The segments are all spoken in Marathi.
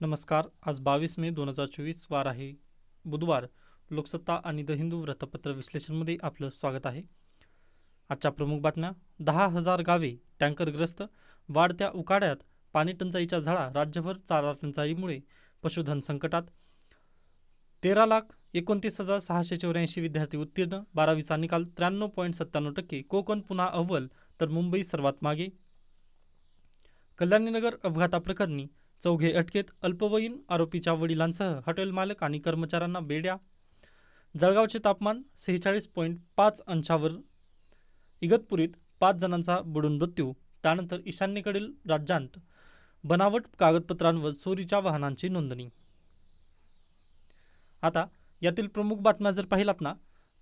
नमस्कार आज बावीस मे दोन हजार चोवीस वार आहे. बुधवार लोकसत्ता आणि द हिंदू वृत्तपत्र विश्लेषणमध्ये आपलं स्वागत आहे. आजच्या प्रमुख बातम्या दहा हजार गावे टँकरग्रस्त वाढत्या उकाड्यात पाणी टंचाईच्या झळा राज्यभर चारा टंचाईमुळे पशुधन संकटात. तेरा लाख एकोणतीस हजार सहाशे चौऱ्याऐंशी विद्यार्थी उत्तीर्ण बारावीचा निकाल त्र्याण्णव पॉईंट सत्त्याण्णव टक्के कोकण पुन्हा अव्वल तर मुंबई सर्वात मागे. कल्याणीनगर अपघाताप्रकरणी चौघे अटकेत अल्पवयीन आरोपीच्या वडिलांसह हॉटेल मालक आणि कर्मचाऱ्यांना बेड्या. जळगावचे तापमान सेहेचाळीस पॉईंट पाच अंशावर. इगतपुरीत पाच जणांचा बुडून मृत्यू. त्यानंतर ईशान्येकडील राज्यांत बनावट कागदपत्रांवर चोरीच्या वाहनांची नोंदणी. आता यातील प्रमुख बातम्या जर पाहिलात ना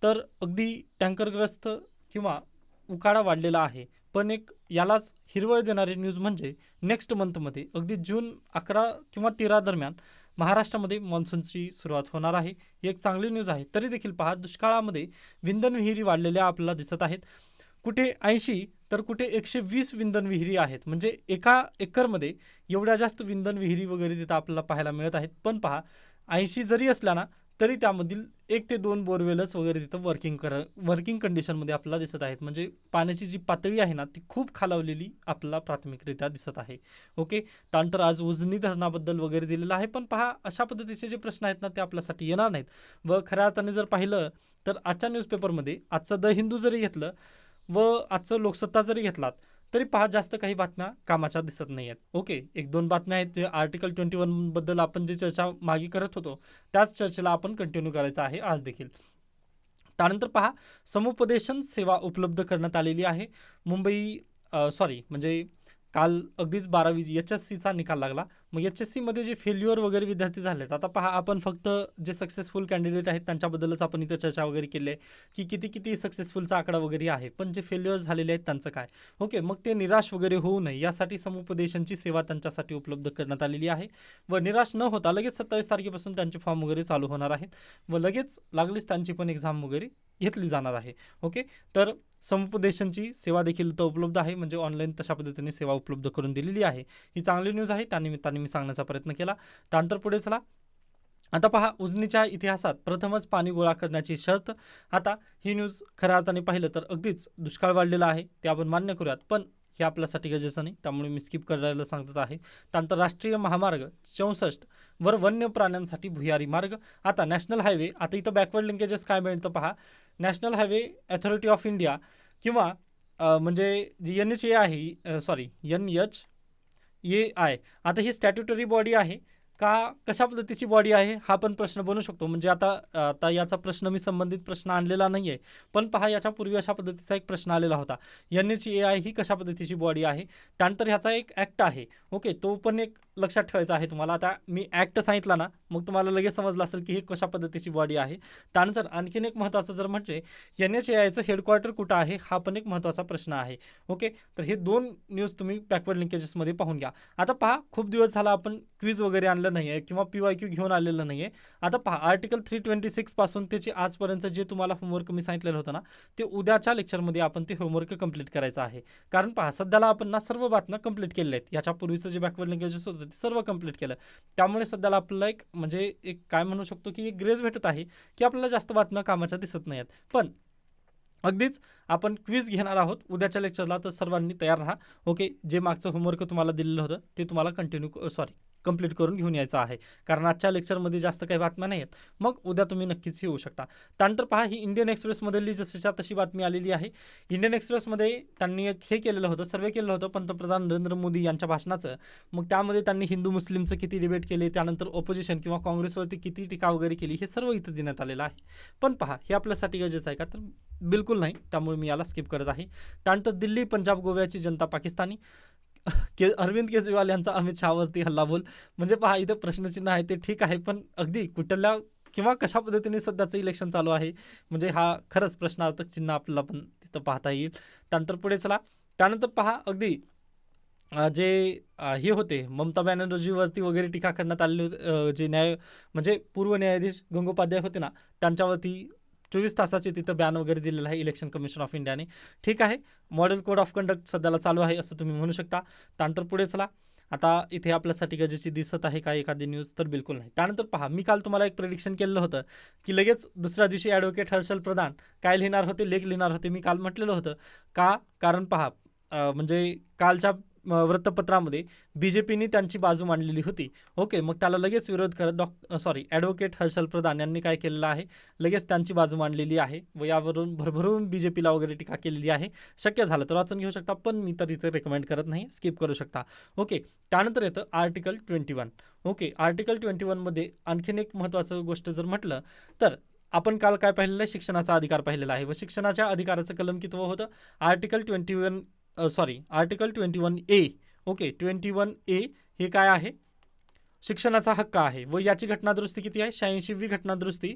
तर अगदी टँकरग्रस्त किंवा उकाडा वाढलेला आहे. पण एक यालाच हिरवळ देणारी न्यूज म्हणजे नेक्स्ट मंथमध्ये अगदी जून अकरा किंवा तेरा दरम्यान महाराष्ट्रामध्ये मान्सूनची सुरुवात होणार आहे. ही एक चांगली न्यूज आहे. तरी देखील पहा दुष्काळामध्ये विंधन विहिरी वाढलेल्या आपल्याला दिसत आहेत. कुठे ऐंशी तर कुठे एकशे वीस विंधन विहिरी आहेत. म्हणजे एका एकरमध्ये एवढ्या जास्त विंधन विहिरी वगैरे तिथं आपल्याला पाहायला मिळत आहेत. पण पहा ऐंशी जरी असल्या ना तरी त्यामधील एक ते दोन बोरवेलच वगैरे तिथं वर्किंग कर वर्किंग कंडिशनमध्ये आपल्याला दिसत आहेत. म्हणजे पाण्याची जी पातळी आहे ना ती खूप खालावलेली आपल्याला प्राथमिकरित्या दिसत आहे. ओके त्यानंतर आज उजनी धरणाबद्दल वगैरे दिलेलं आहे पण पहा अशा पद्धतीचे जे प्रश्न आहेत ना ते आपल्यासाठी येणार नाहीत. व खऱ्या अर्थाने जर पाहिलं तर आजच्या न्यूजपेपरमध्ये आजचं द हिंदू जरी घेतलं व आजचं लोकसत्ता जरी घेतलात तरी पहा जास्त काही बातम्या कामाच्या दिसत नाही आहेत ओके एक दोन बातम्या आहेत. जे आर्टिकल ट्वेंटी वनबद्दल आपण जी चर्चा मागे करत होतो त्याच चर्चेला आपण कंटिन्यू करायचं आहे आज देखील. त्यानंतर पहा समुपदेशन सेवा उपलब्ध करण्यात आलेली आहे. मुंबई सॉरी म्हणजे काल अगदीच बारावी एच एस सीचा निकाल लागला. मग एच एस सीमध्ये जे फेल्युअर वगैरे विद्यार्थी झालेत आता पहा आपण फक्त जे सक्सेसफुल कॅन्डिडेट आहेत त्यांच्याबद्दलच आपण इथं चर्चा वगैरे केली आहे की किती किती सक्सेसफुलचा आकडा वगैरे आहे पण जे फेल्युअर झालेले आहेत त्यांचं काय? ओके मग ते निराश वगैरे होऊ नये यासाठी समुपदेशांची सेवा त्यांच्यासाठी उपलब्ध करण्यात आलेली आहे. व निराश न होता लगेच सत्तावीस तारखेपासून त्यांचे फॉर्म वगैरे चालू होणार आहेत. व लगेच लागलीच त्यांची पण एक्झाम वगैरे. घेतली जाणार आहे. ओके? तर समुपदेशनची सेवा देखील इथं उपलब्ध आहे. म्हणजे ऑनलाईन तशा पद्धतीने सेवा उपलब्ध करून दिलेली आहे. ही चांगली न्यूज आहे. त्यानिमित्ताने मी सांगण्याचा प्रयत्न केला. त्यानंतर पुढे चला. आता पहा उजनीच्या इतिहासात प्रथमच पाणी गोळा करण्याची शर्त. आता ही न्यूज खऱ्या अर्थाने पाहिलं तर अगदीच दुष्काळ वाढलेला आहे. ते आपण मान्य करूयात. पण हे आपल्यासाठी गरजेचं नाही. त्यामुळे मी स्किप करायला सांगत आहे. त्यानंतर राष्ट्रीय महामार्ग चौसष्ट वर वन्य प्राण्यांसाठी भुयारी मार्ग. आता नॅशनल हायवे आता इथं बॅकवर्ड लिंकेजेस काय मिळतं पहा? National Highway Authority of India किंवा म्हणजे जी एन एच ए आहे sorry N H A I. आता ही स्टॅट्युटरी बॉडी आहे. का कशा पद्धतीची बॉडी आहे हा पण प्रश्न बनू शकतो. म्हणजे आता आता याचा प्रश्न मी संबंधित प्रश्न आणलेला नाही आहे पण पहा याच्यापूर्वी अशा पद्धतीचा एक प्रश्न आलेला होता. एन एच ए आय ही कशा पद्धतीची बॉडी आहे? त्यानंतर ह्याचा एक ॲक्ट आहे. ओके तो पण एक लक्षात ठेवायचा आहे तुम्हाला. आता मी ॲक्ट सांगितला ना मग तुम्हाला लगेच समजलं असेल की ही कशा पद्धतीची बॉडी आहे. त्यानंतर आणखीन एक महत्त्वाचं जर म्हणजे एन एच ए आयचं हेडक्वार्टर कुठं आहे हा पण एक महत्त्वाचा प्रश्न आहे. ओके तर हे दोन न्यूज तुम्ही बॅकवर्ड लिंकेजेसमध्ये पाहून घ्या. आता पहा खूप दिवस झाला आपण क्विज वगैरे आणलं नाही आहे किंवा पी वाय क्यू घेऊन आलेलं नाही आहे आता पहा आर्टिकल थ्री ट्वेंटी सिक्सपासून त्याची आजपर्यंत जे तुम्हाला होमवर्क मी सांगितलेलं होतं ना ते उद्याच्या लेक्चरमध्ये आपण ते होमवर्क कंप्लीट करायचं आहे. कारण पहा सध्याला आपण ना सर्व बातम्या कंप्लीट केलेल्या आहेत. याच्यापूर्वीचं जे बॅकवर्ड लिंकेजेस होतं ते सर्व कंप्लीट केलं. त्यामुळे सध्याला आपल्याला एक म्हणजे एक काय म्हणू शकतो की एक ग्रेज भेटत आहे की आपल्याला जास्त बातम्या कामाच्या दिसत नाही आहेत पण अगदीच आपण क्विज घेणार आहोत. उद्याच्या लेक्चरला तर सर्वांनी तयार राहा. ओके जे मागचं होमवर्क तुम्हाला दिलेलं होतं ते तुम्हाला कंटिन्यू सॉरी कंप्लीट करून घेऊन यायचं आहे. कारण आजच्या लेक्चरमध्ये जास्त काही बातम्या नाही आहेत मग उद्या तुम्ही नक्कीच येऊ शकता. त्यानंतर पहा ही इंडियन एक्सप्रेसमधली जशीच्या तशी बातमी आलेली आहे. इंडियन एक्सप्रेसमध्ये त्यांनी एक हे केलेलं होतं सर्वे केलं होतं पंतप्रधान नरेंद्र मोदी यांच्या भाषणाचं. मग त्यामध्ये त्यांनी हिंदू मुस्लिमचं किती डिबेट केले त्यानंतर ऑपोजिशन किंवा काँग्रेसवरती किती टीका वगैरे केली हे सर्व इथं देण्यात आलेलं आहे. पण पहा हे आपल्यासाठी गरजेचं आहे का? तर बिलकुल नाही. त्यामुळे मी याला स्किप करत आहे. त्यानंतर दिल्ली पंजाब गोव्याची जनता पाकिस्तानी. के अरविंद केजरीवाल यांचा अमित शहावरती हल्ला बोल म्हणजे पहा इथं प्रश्नचिन्ह आहे ते ठीक आहे पण अगदी कुठल्या किंवा कशा पद्धतीने सध्याचं इलेक्शन चालू आहे? म्हणजे हा खरंच प्रश्नार्थक चिन्ह आपल्याला पण तिथं पाहता येईल. त्यानंतर पुढे चला. त्यानंतर पहा अगदी जे हे होते ममता बॅनर्जीवरती वगैरे टीका करण्यात आलेली होती जे न्याय म्हणजे पूर्व न्यायाधीश गंगोपाध्याय होते ना त्यांच्यावरती चोवीस तासाचे तिथं बॅन वगैरे दिलेलं आहे इलेक्शन कमिशन ऑफ इंडियाने. ठीक आहे. मॉडेल कोड ऑफ कंडक्ट सध्याला चालू आहे असं तुम्ही म्हणू शकता. त्यानंतर पुढे चला. आता इथे आपल्यासाठी गरजेची दिसत आहे का एखादी न्यूज तर बिलकुल नाही. त्यानंतर पहा मी काल तुम्हाला एक प्रेडिक्शन केलेलं होतं की लगेच दुसऱ्या दिवशी ॲडव्होकेट हर्षल प्रधान काय लिहिणार होते लेख लिहिणार होते मी काल म्हटलेलं होतं. का? कारण पहा म्हणजे कालच्या वृत्तपत्रामध्ये बी जे पीने त्यांची बाजू मांडलेली होती. ओके मग त्याला लगेच विरोध करत doc sorry advocate Harshal Pradhan यांनी काय केलेलं आहे? लगेच त्यांची बाजू मांडलेली आहे व यावरून भरभरून बी जे पीला वगैरे टीका केलेली आहे. शक्य झालं तर वाचून घेऊ शकता पण मी तर इथे रेकमेंड करत नाही स्किप करू शकता. ओके त्यानंतर येतं article twenty one okay article twenty वनमध्ये आणखीन एक महत्त्वाचं गोष्ट जर म्हटलं तर आपण काल काय पाहिलेलं आहे? शिक्षणाचा अधिकार पाहिलेला आहे. व शिक्षणाच्या अधिकाराचं कलम कितवं होतं. Article twenty one sorry article twenty one A okay twenty one A हे काय आहे? शिक्षणाचा हक्क आहे. व याची घटनादुरुस्ती किती आहे? शहाऐंशीवी घटनादुरुस्ती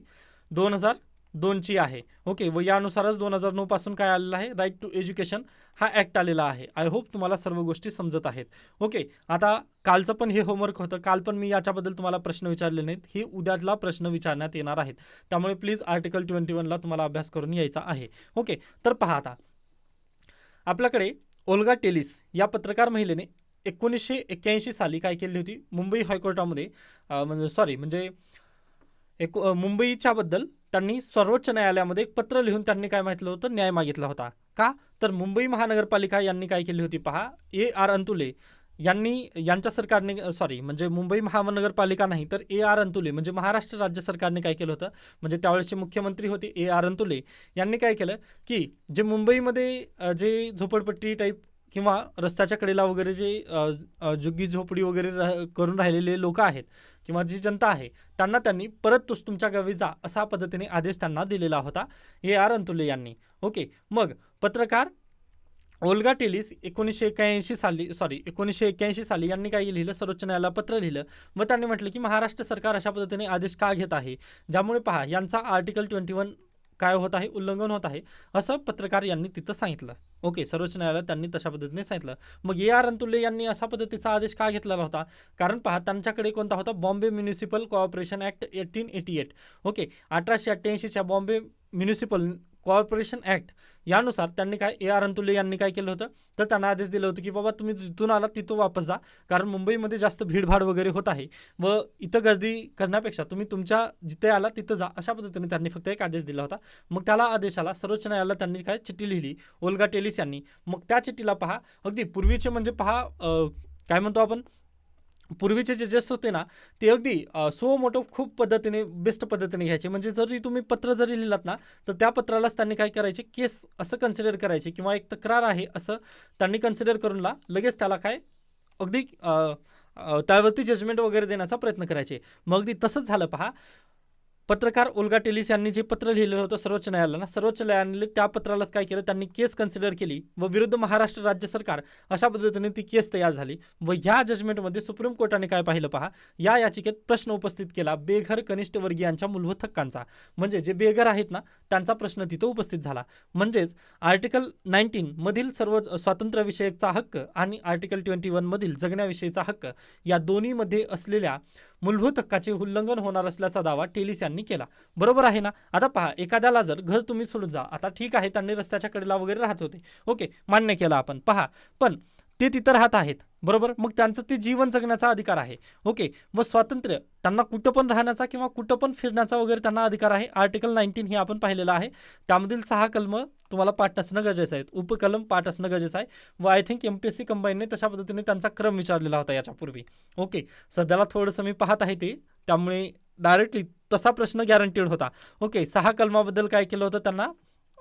दोन हजार दोनची आहे. ओके व यानुसारच दोन हजार नऊपासून काय आलेलं आहे? राईट टू एज्युकेशन हा ॲक्ट आलेला आहे. आय होप तुम्हाला सर्व गोष्टी समजत आहेत. ओके आता कालचं पण हे होमवर्क होतं. काल पण मी याच्याबद्दल तुम्हाला प्रश्न विचारले नाहीत. हे उद्याला प्रश्न विचारण्यात येणार आहेत. त्यामुळे प्लीज आर्टिकल ट्वेंटी वनला तुम्हाला अभ्यास करून यायचा आहे. ओके तर पहा आता. आपल्याकडे ओल्गा टेलिस या पत्रकार महिलेने एकोणीसशे एक्क्याऐंशी साली काय केली होती? मुंबई हायकोर्टामध्ये म्हणजे सॉरी म्हणजे एक मुंबईच्याबद्दल त्यांनी सर्वोच्च न्यायालयामध्ये एक पत्र लिहून त्यांनी काय म्हटलं होतं? न्याय मागितला होता. का? तर मुंबई महानगरपालिका यांनी काय केली होती पहा? ए आर अंतुले यांनी यांच्या सरकारने सॉरी म्हणजे मुंबई महानगरपालिका नाही तर ए आर अंतुले म्हणजे महाराष्ट्र राज्य सरकारने काय केलं होतं म्हणजे त्यावेळेसचे मुख्यमंत्री होते ए आर अंतुले यांनी काय केलं की जे मुंबईमध्ये जे झोपडपट्टी टाईप किंवा रस्त्याच्या कडेला वगैरे जे अ, झुग्गी झोपडी वगैरे राह करून राहिलेले लोक आहेत किंवा जी जनता आहे त्यांना त्यांनी परत तुस तुमच्या गावी जा असा पद्धतीने आदेश त्यांना दिलेला होता ए आर अंतुले यांनी. ओके मग पत्रकार ओल्गा टेलिस एकोणीसशे एक्क्याऐंशी साली सॉरी एकोणीसशे एक्क्याऐंशी साली यांनी काय लिहिलं? सर्वोच्च न्यायालयाला पत्र लिहिलं. व त्यांनी म्हटलं की महाराष्ट्र सरकार अशा पद्धतीने आदेश का घेत आहे? ज्यामुळे पहा यांचा आर्टिकल ट्वेंटी वन काय होत आहे? उल्लंघन होत आहे असं पत्रकार यांनी तिथं सांगितलं. ओके सर्वोच्च न्यायालयात त्यांनी तशा पद्धतीने सांगितलं. मग ए आर अंतुल्ले यांनी अशा पद्धतीचा आदेश का घेतलेला होता कारण पहा त्यांच्याकडे कोणता होता? Bombay Municipal Corporation Act eighteen eighty eight okay अठराशे अठ्ठ्याऐंशीच्या बॉम्बे म्युनिसिपल कॉर्पोरेशन ॲक्ट यानुसार त्यांनी काय ए आर अंतुले यांनी काय केलं होतं? तर त्यांना आदेश दिलं होतं की बाबा तुम्ही जिथून आला तिथं वापस जा. कारण मुंबईमध्ये जास्त भीडभाड वगैरे होत आहे व इथं गर्दी करण्यापेक्षा तुम्ही तुमच्या जिथे आला तिथं जा. अशा पद्धतीने त्यांनी फक्त एक आदेश दिला होता. मग त्याला आदेशाला सर्वोच्च न्यायालयाला त्यांनी काय चिठ्ठी लिहिली? ओल्गा टेलिस यांनी. मग त्या चिठ्ठीला पहा. अगदी पूर्वीचे म्हणजे पहा काय म्हणतो आपण? पूर्वीचे जे जस्ट होते ना ते अगदी सो मोठं खूप पद्धतीने बेस्ट पद्धतीने घ्यायचे. म्हणजे जरी तुम्ही पत्र जरी लिहिलात ना तर त्या पत्रालाच त्यांनी काय करायचे? केस असं कन्सिडर करायचे किंवा एक तक्रार आहे असं त्यांनी कन्सिडर करून ला लगेच त्याला काय? अगदी त्यावरती जजमेंट वगैरे देण्याचा प्रयत्न करायचे. मग अगदी तसंच झालं पहा. पत्रकार उल्गा टेलिस यांनी जे पत्र लिहिलेलं होतं सर्वोच्च न्यायालयाला सर्वोच्च न्यायालयाने त्या पत्रालाच काय केलं? त्यांनी केस कन्सिडर केली व विरुद्ध महाराष्ट्र राज्य सरकार अशा पद्धतीने ती केस तयार झाली व ह्या जजमेंटमध्ये सुप्रीम कोर्टाने काय पाहिलं पहा? या याचिकेत प्रश्न उपस्थित केला बेघर कनिष्ठ वर्गीयांच्या मूलभूत हक्कांचा. म्हणजे जे बेघर आहेत ना त्यांचा प्रश्न तिथं उपस्थित झाला. म्हणजेच आर्टिकल नाईन्टीन मधील सर्व स्वातंत्र्यविषयकचा हक्क आणि आर्टिकल ट्वेंटी वनमधील जगण्याविषयीचा हक्क या दोन्हीमध्ये असलेल्या मूलभूत हक्काचे उल्लंघन होणार असल्याचा दावा टेलिस यांनी केला. बरोबर आहे ना? आता पहा एखाद्याला जर घर तुम्ही सोडून जा आता ठीक आहे त्यांनी रस्त्याच्या कडेला वगैरे राहत होते. ओके मान्य केला आपण. पहा पण ते तिथं राहत आहेत. बरोबर? मग त्यांचं ते जीवन जगण्याचा अधिकार आहे. ओके? व स्वातंत्र्य त्यांना कुठं पण राहण्याचा किंवा कुठं पण फिरण्याचा वगैरे त्यांना अधिकार आहे. आर्टिकल नाईन्टीन हे आपण पाहिलेलं आहे. त्यामधील सहा कलम तुम्हाला पाठ असणं गरजेचं आहे. उपकलम पाठ असणं गरजेचं आहे. व I think M P S C कंबाईनने तशा पद्धतीने त्यांचा क्रम विचारलेला होता याच्यापूर्वी. ओके? सध्याला थोडंसं मी पाहत आहे ते. त्यामुळे डायरेक्टली तसा प्रश्न गॅरंटीड होता. ओके? सहा कलमाबद्दल काय केलं होतं त्यांना?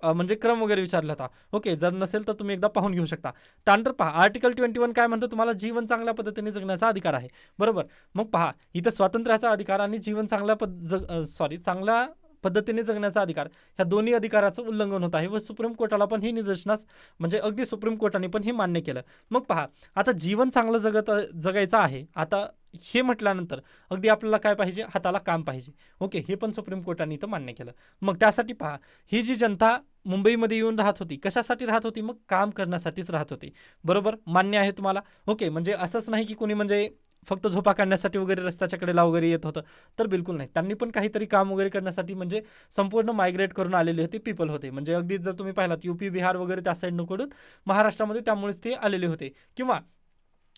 म्हणजे क्रम वगैरे विचारला होता. ओके जर नसेल तर तुम्ही एकदा पाहून घेऊ शकता. त्यानंतर पहा आर्टिकल ट्वेंटी वन काय म्हणतो तुम्हाला जीवन चांगल्या पद्धतीने जगण्याचा अधिकार आहे. बरोबर? मग पहा इथं स्वातंत्र्याचा अधिकार आणि जीवन चांगल्या पद जग सॉरी चांगल्या पद्धतीने जगण्याचा अधिकार ह्या दोन्ही अधिकाराचं उल्लंघन होत आहे व सुप्रीम कोर्टाला पण ही निदर्शनास म्हणजे अगदी सुप्रीम कोर्टाने पण हे मान्य केलं. मग पहा आता जीवन चांगलं जगत जगायचं आहे. आता हे म्हटल्यानंतर अगदी आपल्याला काय पाहिजे? हाताला काम पाहिजे. ओके हे पण सुप्रीम कोर्टाने इथं मान्य केलं. मग त्यासाठी पहा ही जी जनता मुंबईमध्ये येऊन राहत होती कशासाठी राहत होती? मग काम करण्यासाठीच राहत होती. बरोबर? मान्य आहे तुम्हाला? ओके म्हणजे असंच नाही की कोणी म्हणजे फक्त झोपा काढण्यासाठी वगैरे रस्त्याच्या कडेला वगैरे येत होतं. तर बिलकुल नाही. त्यांनी पण काहीतरी काम वगैरे करण्यासाठी म्हणजे संपूर्ण मायग्रेट करून आलेले होते पीपल होते. म्हणजे अगदी जर तुम्ही पाहिलात युपी बिहार वगैरे त्या साईडनं कडून महाराष्ट्रामध्ये त्यामुळेच ते आलेले होते. किंवा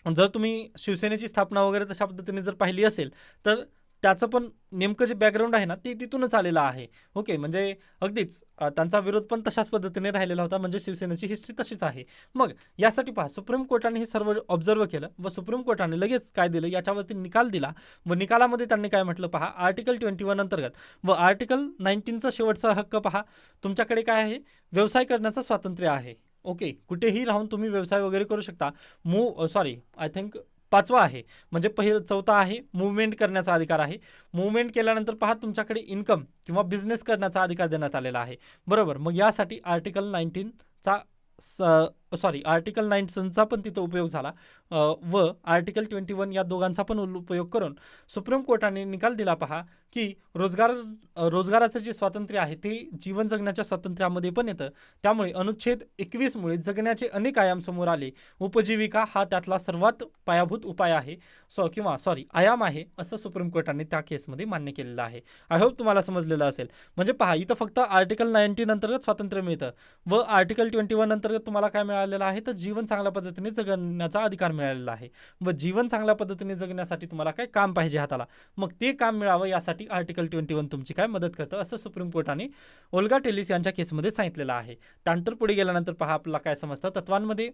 जर तुम्ही शिवसेनेची स्थापना वगैरे तशा पद्धतीने जर पाहिली असेल तर त्याचं पण नेमकं जे बॅकग्राऊंड आहे ना ते तिथूनच आलेलं आहे. ओके म्हणजे अगदीच त्यांचा विरोध पण तशाच पद्धतीने राहिलेला होता म्हणजे शिवसेनेची हिस्ट्री तशीच आहे. मग यासाठी पहा सुप्रीम कोर्टाने हे सर्व ऑब्झर्व केलं व सुप्रीम कोर्टाने लगेच काय दिलं? याच्यावरती निकाल दिला व निकालामध्ये त्यांनी काय म्हटलं पहा? आर्टिकल ट्वेंटी वन अंतर्गत. व आर्टिकल नाईन्टीनचा शेवटचा हक्क पहा. तुमच्याकडे काय आहे? व्यवसाय करण्याचं स्वातंत्र्य आहे. ओके कुठेही राहून तुम्ही व्यवसाय वगैरे करू शकता. मूव सॉरी आय थिंक पाचवा आहे. म्हणजे पहिलं चौथा आहे मुवमेंट करण्याचा अधिकार आहे. मुवमेंट केल्यानंतर पहा तुमच्याकडे इन्कम किंवा बिझनेस करण्याचा अधिकार देण्यात आलेला आहे. बरोबर मग यासाठी आर्टिकल नाईन्टीनचा सॉरी आर्टिकल नाईन्टीनचा पण तिथं उपयोग झाला. व आर्टिकल ट्वेंटी वन या दोघांचा पण उल- उपयोग करून सुप्रीम कोर्टाने निकाल दिला. पहा की रोजगार रोजगाराचं जे स्वातंत्र्य आहे ते जीवन जगण्याच्या स्वातंत्र्यामध्ये पण येतं. त्यामुळे अनुच्छेद एकवीसमुळे जगण्याचे अनेक आयाम समोर आले. उपजीविका हा त्यातला सर्वात पायाभूत उपाय आहे. सॉ किंवा सॉरी आयाम आहे असं सुप्रीम कोर्टाने त्या केसमध्ये मान्य केलेलं आहे. आय होप तुम्हाला समजलेलं असेल. म्हणजे पहा इथं फक्त आर्टिकल नाईन्टीन अंतर्गत स्वातंत्र्य मिळतं. व आर्टिकल ट्वेंटी वन नंतर अंतर्गत तुम्हाला काय मिळालेलं आहे तर जीवन चांगल्या पद्धतीने जगण्याचा अधिकार मिळालेला आहे. व जीवन चांगल्या पद्धतीने जगण्यासाठी तुम्हाला काय काम पाहिजे हाताला? मग ते काम मिळावं यासाठी आर्टिकल ट्वेंटी वन तुमची काय मदत करतं असं सुप्रीम कोर्टाने ओल्गा टेलिस यांच्या केसमध्ये सांगितलेलं आहे. त्यानंतर पुढे गेल्यानंतर पहा आपल्याला काय समजतं. तत्वांमध्ये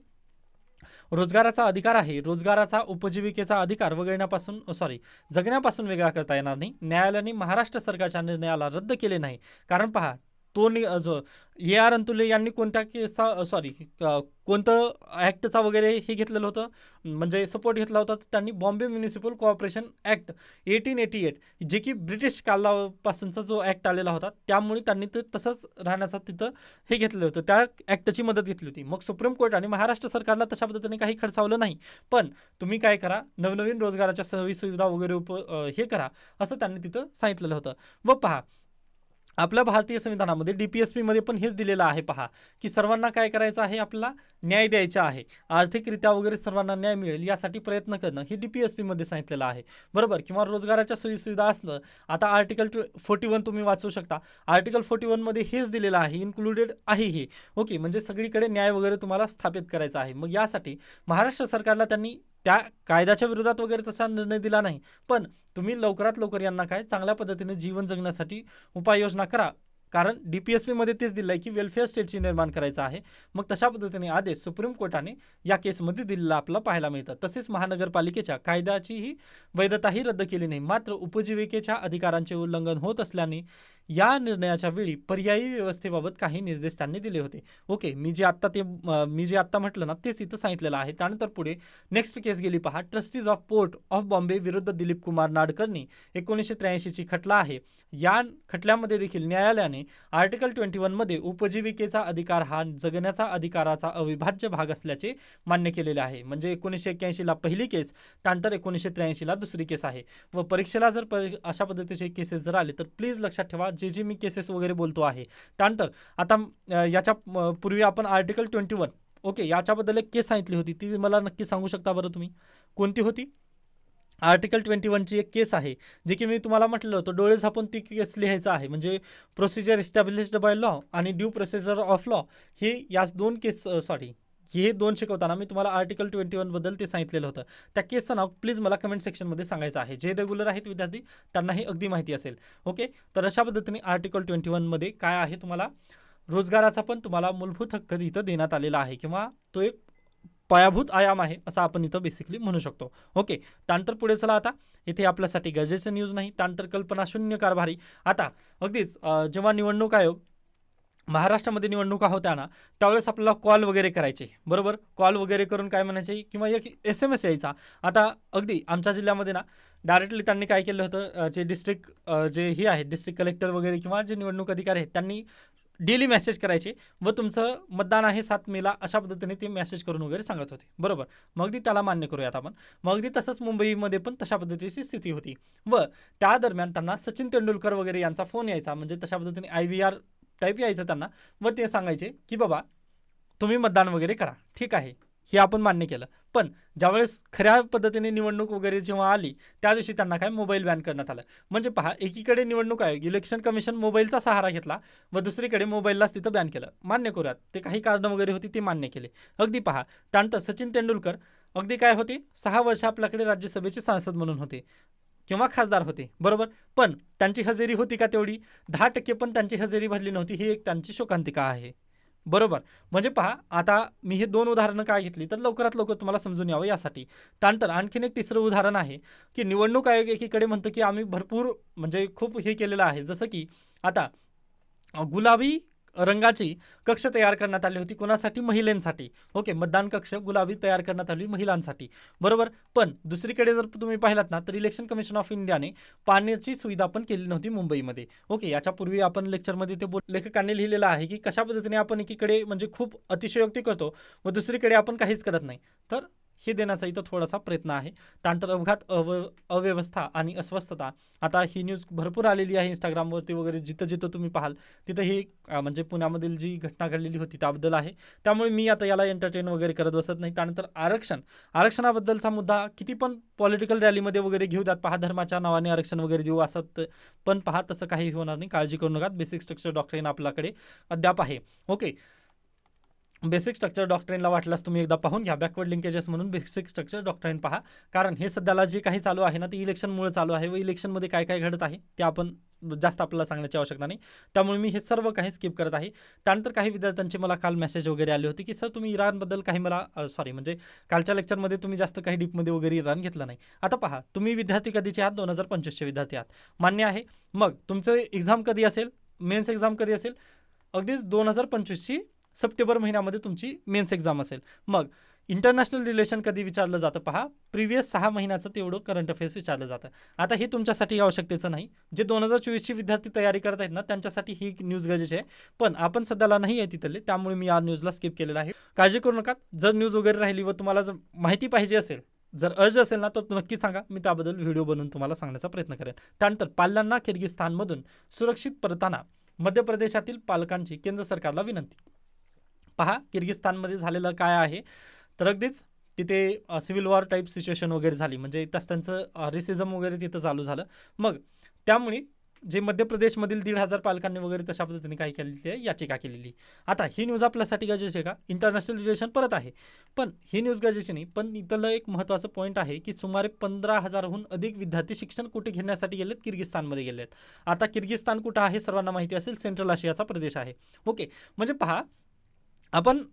रोजगाराचा अधिकार आहे. रोजगाराचा उपजीविकेचा अधिकार वगळण्यापासून सॉरी जगण्यापासून वेगळा करता येणार नाही. न्यायालयाने महाराष्ट्र सरकारच्या निर्णयाला रद्द केले नाही. कारण पहा तो नि जो ए आर अंतुले यांनी कोणत्या केसचा सॉरी कोणतं ॲक्टचा वगैरे हे घेतलेलं होतं म्हणजे सपोर्ट घेतला होता तर त्यांनी Bombay Municipal Corporation Act eighteen eighty eight जे की ब्रिटिश कालापासूनचा जो ॲक्ट आलेला होता त्यामुळे त्यांनी ते तसंच राहण्याचा तिथं हे घेतलं होतं. त्या ॲक्टची मदत घेतली होती. मग सुप्रीम कोर्ट आणि महाराष्ट्र सरकारला तशा पद्धतीने काही खडसावलं नाही. पण तुम्ही काय करा नवनवीन रोजगाराच्या सोयी सुविधा वगैरे उप हे करा असं त्यांनी तिथं सांगितलेलं होतं. व पहा आपल्या भारतीय संविधानामध्ये डी पी एस पीमध्ये पण हेच दिलेलं आहे पहा की सर्वांना काय करायचं आहे? आपला न्याय द्यायचा आहे. आर्थिकरित्या वगैरे सर्वांना न्याय मिळेल यासाठी प्रयत्न करणं हे डी पी एस पीमध्ये सांगितलेलं आहे. बरोबर? किंवा रोजगाराच्या सोयीसुविधा असणं आता आर्टिकल टू फोर्टी वन तुम्ही वाचू शकता. आर्टिकल फोर्टी वनमध्ये हेच दिलेलं आहे इन्क्लुडेड आहे हे. ओके म्हणजे सगळीकडे न्याय वगैरे तुम्हाला स्थापित करायचा आहे. मग यासाठी महाराष्ट्र सरकारला त्यांनी त्या कायद्याच्या विरोधात वगैरे तसा निर्णय दिला नाही. पण तुम्ही लवकरात लवकर यांना काय चांगल्या पद्धतीने जीवन जगण्यासाठी उपाययोजना करा. कारण डी पी एस पीमध्ये तेच दिलं आहे की वेलफेअर स्टेटची निर्माण करायचं आहे. मग तशा पद्धतीने आदेश सुप्रीम कोर्टाने या केसमध्ये दिलेला आपल्याला पाहायला मिळतं. तसेच महानगरपालिकेच्या कायद्याचीही वैधताही रद्द केली नाही. मात्र उपजीविकेच्या अधिकारांचे उल्लंघन होत असल्याने या निर्णयाच्या वेळी पर्यायी व्यवस्थेबाबत काही निर्देश त्यांनी दिले होते. ओके मी जे आत्ता ते मी जे आत्ता म्हटलं ना तेच इथं सांगितलेलं आहे. त्यानंतर पुढे नेक्स्ट केस गेली पहा. Trustees of port of Bombay विरुद्ध दिलीप कुमार नाडकर्णी एकोणीसशे त्र्याऐंशीची खटला आहे. या खटल्यामध्ये देखील न्यायालयाने आर्टिकल ट्वेंटी वनमध्ये उपजीविकेचा अधिकार हा जगण्याचा अधिकाराचा अविभाज्य भाग असल्याचे मान्य केलेले आहे. म्हणजे एकोणीसशे एक्क्याऐंशीला पहिली केस त्यानंतर एकोणीसशे त्र्याऐंशीला दुसरी केस आहे. व परीक्षेला जर परी अशा पद्धतीचे केसेस जर आले तर प्लीज लक्षात ठेवा जे जे मी केसेस वगैरे बोलतो आहे. त्यानंतर आता याच्या पूर्वी आपण आर्टिकल ट्वेंटी वन ओके याच्याबद्दल एक केस सांगितली होती. ती मला नक्की सांगू शकता बरं तुम्ही? कोणती होती? आर्टिकल ट्वेंटी वनची एक केस आहे जे की मी तुम्हाला म्हटलं होतं डोळे झापून ती केस लिहायचं आहे. म्हणजे प्रोसिजर इस्टॅब्लिश्ड बाय लॉ आणि ड्यू प्रोसिजर ऑफ लॉ हे याच दोन केस सॉरी हे दोन शिकवताना मी तुम्हाला आर्टिकल ट्वेंटी वनबद्दल ते सांगितलेलं होतं. त्या केसचं नाव प्लीज मला कमेंट सेक्शनमध्ये सांगायचं आहे. जे रेग्युलर आहेत विद्यार्थी त्यांना हे अगदी माहिती असेल. ओके तर अशा पद्धतीने आर्टिकल ट्वेंटी वनमध्ये काय आहे तुम्हाला? रोजगाराचा पण तुम्हाला मूलभूत हक्क इथं देण्यात आलेला आहे किंवा तो एक पायाभूत आयाम आहे असं आपण इथं बेसिकली म्हणू शकतो. ओके त्यानंतर पुढे चला आता. इथे आपल्यासाठी गरजेचं न्यूज नाही त्यानंतर कल्पना शून्य कारभारी. आता अगदीच जेव्हा निवडणूक आयोग महाराष्ट्रामध्ये निवडणुका होत्या ना त्यावेळेस आपल्याला कॉल वगैरे करायचे. बरोबर? कॉल वगैरे करून काय म्हणायचे? किंवा एक एस एम एस यायचा. आता अगदी आमच्या जिल्ह्यामध्ये ना डायरेक्टली त्यांनी काय केलं होतं जे डिस्ट्रिक्ट जे हे आहेत डिस्ट्रिक्ट कलेक्टर वगैरे किंवा जे निवडणूक अधिकारी आहेत त्यांनी डेली मेसेज करायचे व तुमचं मतदान आहे सात मेला अशा पद्धतीने ते मेसेज करून वगैरे सांगत होते. बरोबर. मग ती त्याला मान्य करूयात आपण. मग ती तसंच मुंबईमध्ये पण तशा पद्धतीची स्थिती होती. व त्या दरम्यान त्यांना सचिन तेंडुलकर वगैरे यांचा फोन यायचा. म्हणजे तशा पद्धतीने आय व्ही आर टाईप यायचं त्यांना. व ते सांगायचे की बाबा तुम्ही मतदान वगैरे करा. ठीक आहे. हे आपण मान्य केलं. पण ज्यावेळेस खऱ्या पद्धतीने निवडणूक वगैरे जेव्हा आली त्या दिवशी त्यांना काय मोबाईल बॅन करण्यात आलं. म्हणजे पहा एकीकडे निवडणूक आयोग इलेक्शन कमिशन मोबाईलचा सहारा घेतला व दुसरीकडे मोबाईललाच तिथं बॅन केलं. मान्य करूयात ते काही कारणं वगैरे होती ते मान्य केले. अगदी पहा त्यानंतर सचिन तेंडुलकर अगदी काय होते? सहा वर्ष आपल्याकडे राज्यसभेचे सांसद म्हणून होते किंवा खासदार होते बरोबर? पण त्यांची हजेरी होती का तेवढी? दहा टक्के पण त्यांची हजेरी भरली नव्हती ही एक त्यांची शोकांतिका आहे. बरोबर. म्हणजे पहा आता मी हे दोन उदाहरणं काय घेतली तर लवकरात लवकर तुम्हाला समजून यावं यासाठी. त्यानंतर आणखीन एक तिसरं उदाहरण आहे की निवडणूक आयोग एकीकडे म्हणतं की आम्ही भरपूर म्हणजे खूप हे केलेलं आहे. जसं की आता गुलाबी रंगाची कक्ष तयार करण्यात आली होती. कोणासाठी? महिलांसाठी. ओके मतदान कक्ष गुलाबी तयार करण्यात आली महिलांसाठी. बरोबर? पण दुसरीकडे जर तुम्ही पाहिलात ना तर इलेक्शन कमिशन ऑफ इंडियाने पाण्याची सुविधा पण केली नव्हती मुंबईमध्ये. ओके याच्यापूर्वी आपण लेक्चरमध्ये ते बोल लेखकांनी लिहिलेलं आहे की कशा पद्धतीने आपण एकीकडे म्हणजे खूप अतिशयोक्ती करतो व दुसरीकडे आपण काहीच करत नाही. तर हे देण्याचा इथं थोडासा प्रयत्न आहे. त्यानंतर अपघात अव अव्यवस्था आणि अस्वस्थता. आता ही न्यूज भरपूर आलेली आहे इंस्टाग्रामवरती वगैरे. जिथं जिथं तुम्ही पाहाल तिथं ही म्हणजे पुण्यामधील जी घटना घडलेली होती त्याबद्दल आहे. त्यामुळे मी आता याला एंटरटेन वगैरे करत बसत नाही. त्यानंतर आरक्षण. आरक्षणाबद्दलचा मुद्दा किती पण पॉलिटिकल रॅलीमध्ये वगैरे घेऊ द्यात. पहा धर्माच्या नावाने आरक्षण वगैरे देऊ असत पण पहा तसं काही होणार नाही. काळजी करू नका. बेसिक स्ट्रक्चर डॉक्टरीन आपल्याकडे अद्याप आहे. ओके बेसिक स्ट्रक्चर डॉक्टरीनला वाटल्यास तुम्ही एकदा पाहून घ्या. बॅकवर्ड लिंकेजेस म्हणून बेसिक स्ट्रक्चर डॉक्टरीन पहा. कारण हे सध्याला जे काही चालू आहे ना ते इलेक्शनमुळे चालू आहे व इलेक्शनमध्ये काय काय घडत आहे ते आपण जास्त आपल्याला सांगण्याची आवश्यकता नाही. त्यामुळे मी हे सर्व काही स्किप करत आहे. त्यानंतर काही विद्यार्थ्यांचे मला काल मेसेज वगैरे आले होते की सर तुम्ही इराणबद्दल काही मला सॉरी म्हणजे कालच्या लेक्चरमध्ये तुम्ही जास्त काही डीपमध्ये वगैरे इराण घेतलं नाही. आता पहा तुम्ही विद्यार्थी कधीचे आहात? दोन हजार पंचवीसचे विद्यार्थी आहात. मान्य आहे. मग तुमचं एक्झाम कधी असेल? मेन्स एक्झाम कधी असेल? अगदीच दोन हजार पंचवीसची सप्टेंबर महिन्यामध्ये तुमची मेन्स एक्झाम असेल. मग इंटरनॅशनल रिलेशन कधी विचारलं जातं पहा? प्रिव्हियस सहा महिन्याचं तेवढं करंट अफेअर्स विचारलं जातं. आता हे तुमच्यासाठी आवश्यकतेचं नाही. जे दोन हजार चोवीसची विद्यार्थी तयारी करत आहेत ना त्यांच्यासाठी ही न्यूज गरजेची आहे. पण आपण सध्याला नाही आहे तिथले त्यामुळे मी या न्यूजला स्किप केलेला आहे. काळजी करू नका. जर न्यूज वगैरे राहिली व तुम्हाला जर माहिती पाहिजे असेल जर अर्ज असेल ना तर नक्की सांगा. मी त्याबद्दल व्हिडिओ बनवून तुम्हाला सांगण्याचा प्रयत्न करेन. त्यानंतर पाल्यांना किर्गिस्तानमधून सुरक्षित परताना मध्य प्रदेशातील पालकांची केंद्र सरकारला विनंती. पहा किर्गिस्तानमध्ये झालेलं काय आहे? तर अगदीच तिथे सिव्हिल वॉर टाईप सिच्युएशन वगैरे झाली. म्हणजे तस त्यांचं रेसिझम वगैरे तिथं चालू झालं. मग त्यामुळे जे मध्य प्रदेशमधील दीड हजार पालकांनी वगैरे तशा पद्धतीने काय केलेली आहे? याचिका केलेली. आता ही न्यूज आपल्यासाठी गरजेची आहे का? इंटरनॅशनल रिलेशन परत आहे. पण ही न्यूज गरजेची नाही. पण इथलं एक महत्त्वाचं पॉईंट आहे की सुमारे पंधरा हजारहून अधिक विद्यार्थी शिक्षण कुठे घेण्यासाठी गेलेत किर्गिस्तानमध्ये गेलेत. आता किर्गिस्तान कुठं आहे? सर्वांना माहिती असेल सेंट्रल आशियाचा प्रदेश आहे. ओके म्हणजे पहा आपण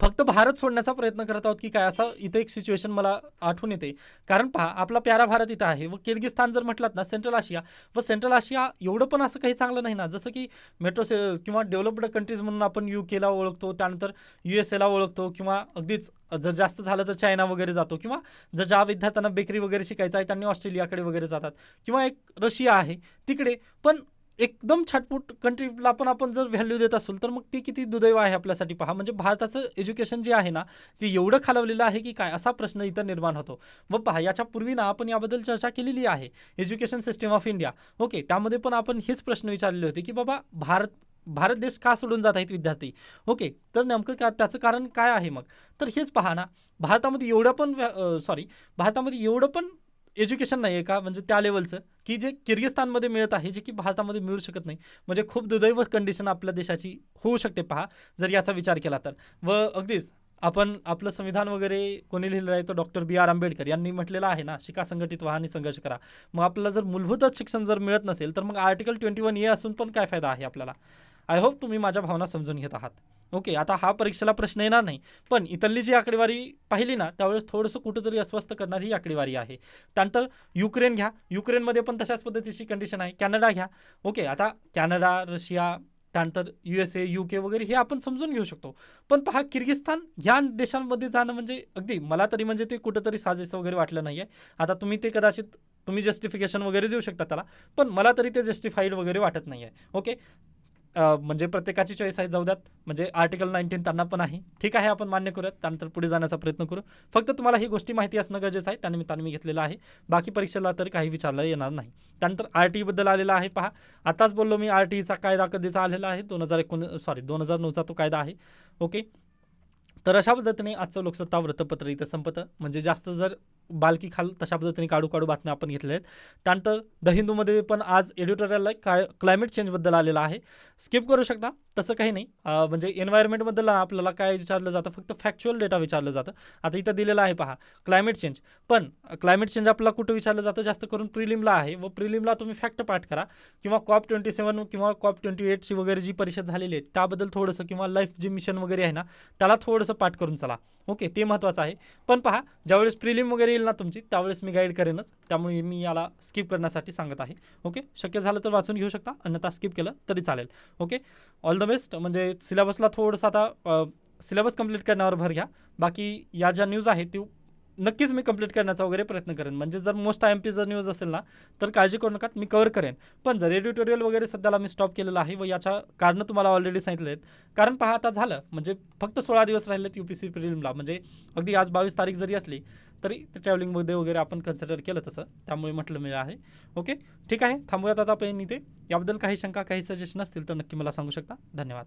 फक्त भारत सोडण्याचा प्रयत्न करत आहोत की काय? असं इथं एक सिच्युएशन मला आठवून येते. कारण पहा आपला प्यारा भारत इथं आहे व किर्गिस्तान जर म्हटलात ना सेंट्रल आशिया व सेंट्रल आशिया एवढं पण असं काही चांगलं नाही ना. जसं की मेट्रो से किंवा डेव्हलप्ड कंट्रीज म्हणून आपण यू केला ओळखतो त्यानंतर यू एस एला ओळखतो किंवा अगदीच जर जास्त झालं तर चायना वगैरे जातो किंवा जर ज्या विद्यार्थ्यांना बेकरी वगैरे शिकायचं आहे त्यांनी ऑस्ट्रेलियाकडे वगैरे जातात किंवा एक रशिया आहे तिकडे. पण एकदम छाटपूट कंट्रीला पण आपण जर व्हॅल्यू देत असेल तर मग ती किती दुदैव आहे आपल्यासाठी पहा. म्हणजे भारताचं एज्युकेशन जे आहे ना ते एवढं खालवलेलं आहे की काय? असा प्रश्न इथं निर्माण होतो. व पहा याच्या पूर्वी ना आपण याबद्दल चर्चा केलेली आहे. Education system of India okay त्यामध्ये पण आपण हेच प्रश्न विचारलेले होते की बाबा भारत भारत देश का सोडून जात आहेत विद्यार्थी? ओके तर नेमकं का त्याचं कारण काय आहे मग? तर हेच पहा ना भारतामध्ये एवढं पण सॉरी भारतामध्ये एवढं पण एज्युकेशन नाही आहे का? म्हणजे त्या लेवलचं की जे किर्गिस्तानमध्ये मिळत आहे जे की भारतामध्ये मिळू शकत नाही. म्हणजे खूप दुर्दैव कंडिशन आपल्या देशाची होऊ शकते. पहा जर याचा विचार केला तर. व अगदीच आपण आपलं संविधान वगैरे कोणी लिहिलं आहे तो डॉक्टर बी आर आंबेडकर यांनी म्हटलेलं आहे ना शिका संघटित व्हा आणि संघर्ष करा. मग आपल्याला जर मूलभूतच शिक्षण जर मिळत नसेल तर मग आर्टिकल ट्वेंटी वन ए असून पण काय फायदा आहे आपल्याला? आय होप तुम्ही माझ्या भावना समजून घेत आहात. ओके आता हा परीक्षेला प्रश्न येणार नाही. पण इथली जी आकडेवारी पाहिली ना त्यावेळेस थोडंसं कुठंतरी अस्वस्थ करणारी ही आकडेवारी आहे. त्यानंतर युक्रेन घ्या. युक्रेनमध्ये पण तशाच पद्धतीची कंडिशन आहे. कॅनडा घ्या. ओके आता कॅनडा रशिया त्यानंतर U S A U K वगैरे हे आपण समजून घेऊ शकतो. पण पहा किर्गिस्तान ह्या देशांमध्ये जाणं म्हणजे अगदी मला तरी म्हणजे ते कुठंतरी साजेसं वगैरे वाटलं नाही आहे आता तुम्ही ते कदाचित तुम्ही जस्टिफिकेशन वगैरे देऊ शकता त्याला पण मला तरी ते जस्टिफाईड वगैरे वाटत नाही आहे ओके म्हणजे प्रत्येकाची चॉईस आहे. जाऊ द्यात. म्हणजे आर्टिकल नाईन्टीन त्यांना पण आहे. ठीक आहे आपण मान्य करूयात. त्यानंतर पुढे जाण्याचा प्रयत्न करू. फक्त तुम्हाला ही गोष्टी माहिती असणं गरजेचं आहे. त्यानिमित्ताने मी घेतलेलं आहे. बाकी परीक्षेला तर काही विचारलं येणार नाही. त्यानंतर आर टी बद्दल आलेला आहे. पहा. आताच बोललो मी आर टीचा कायदा कधीचा आलेला आहे? दोन हजार एकोण सॉरी दोन हजार नऊचा तो कायदा आहे. ओके तर अशा पद्धतीने आजचं लोकसत्ता वृत्तपत्र इथं संपतं. म्हणजे जास्त जर बालकी खाल तशा पद्धतीने काढू काढू बातम्या आपण घेतल्या आहेत. त्यानंतर द हिंदूमध्ये पण आज एडिटोरियल काय क्लायमेट चेंजबद्दल आलेलं आहे. स्किप करू शकता तसं काही नाही. म्हणजे एन्व्हायरमेंटबद्दल आपल्याला काय विचारलं जातं? फक्त फॅक्च्युअल डेटा विचारलं जातं. आता इथं दिलेलं आहे पहा क्लायमेट चेंज पण क्लायमेट चेंज आपल्याला कुठं विचारलं जातं? जास्त करून प्रिलिमला आहे. व प्रिलिमला तुम्ही फॅक्ट पाठ करा. किंवा कॉप ट्वेंटी सेवन किंवा कॉप ट्वेंटी एटची वगैरे जी परिषद झालेली आहे त्याबद्दल थोडंसं किंवा लाईफ जे मिशन वगैरे आहे ना त्याला थोडंसं पाठ करून चला. ओके ते महत्त्वाचं आहे. पण पहा ज्यावेळेस प्रिलिम वगैरे येईल ना तुमची त्यावेळेस मी गाईड करेनच. त्यामुळे मी याला स्किप करण्यासाठी सांगत आहे. ओके शक्य झालं तर वाचून घेऊ शकता. अन्यथा स्किप केलं तरी चालेल. ओके ऑल द बेस्ट म्हणजे सिलेबसला थोडंसं आता सिलेबस कंप्लीट करण्यावर भर घ्या. बाकी या ज्या न्यूज आहेत ती नक्कीच मी कंप्लीट करण्याचा वगैरे प्रयत्न करेन. म्हणजे जर मोस्ट आय एम पी जर न्यूज असेल ना तर काळजी करू नका मी कव्हर करेन. पण जर एडिटोरियल वगैरे सध्याला मी स्टॉप केलेलं आहे व याच्या कारणं तुम्हाला ऑलरेडी सांगितले आहेत कारण पहा आता झालं. म्हणजे फक्त सोळा दिवस राहिलेत यू पी सी प्रिलिमला म्हणजे अगदी आज बावीस तारीख जरी असली तरी ते ट्रॅव्हलिंगमध्ये वगैरे आपण कन्सिडर केलं तसं. त्यामुळे म्हटलं मी आहे. ओके ठीक आहे. थांबूयात आता आपण इथे. याबद्दल काही शंका काही सजेशन असतील तर नक्की मला सांगू शकता. धन्यवाद.